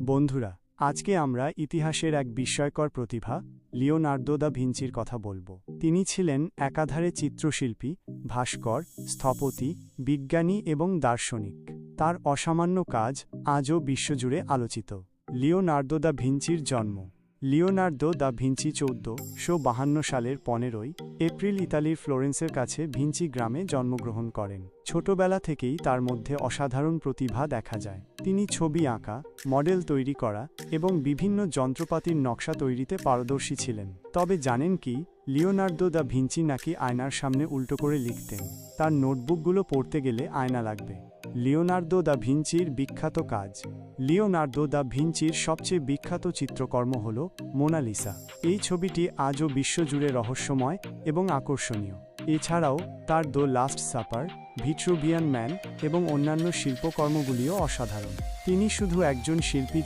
বন্ধুরা, আজকে আমরা ইতিহাসের এক বিস্ময়কর প্রতিভা, লিওনার্দো দা ভিঞ্চির কথা বলব। তিনি ছিলেন একাধারে চিত্রশিল্পী, ভাস্কর, স্থপতি, বিজ্ঞানী এবং দার্শনিক। তার অসামান্য কাজ আজও বিশ্বজুড়ে আলোচিত। লিওনার্দো দা ভিঞ্চির জন্ম। লিওনার্দো দা ভিঞ্চি চৌদ্দশো বাহান্ন সালের পনেরোই এপ্রিল ইতালির ফ্লোরেন্সের কাছে ভিঞ্চি গ্রামে জন্মগ্রহণ করেন। ছোটবেলা থেকেই তার মধ্যে অসাধারণ প্রতিভা দেখা যায়। তিনি ছবি আঁকা, মডেল তৈরি করা এবং বিভিন্ন যন্ত্রপাতির নকশা তৈরিতে পারদর্শী ছিলেন। তবে জানেন কি, লিওনার্দো দা ভিঞ্চি নাকি আয়নার সামনে উল্টো করে লিখতেন। তার নোটবুকগুলো পড়তে গেলে আয়না লাগবে। লিওনার্দো দ্য ভিঞ্চির বিখ্যাত কাজ। লিওনার্দো দ্য ভিঞ্চির সবচেয়ে বিখ্যাত চিত্রকর্ম হল মোনালিসা। এই ছবিটি আজও বিশ্বজুড়ে রহস্যময় এবং আকর্ষণীয়। এছাড়াও তার the Last Supper, Vitruvian Man এবং অন্যান্য শিল্পকর্মগুলিও অসাধারণ। তিনি শুধু একজন শিল্পী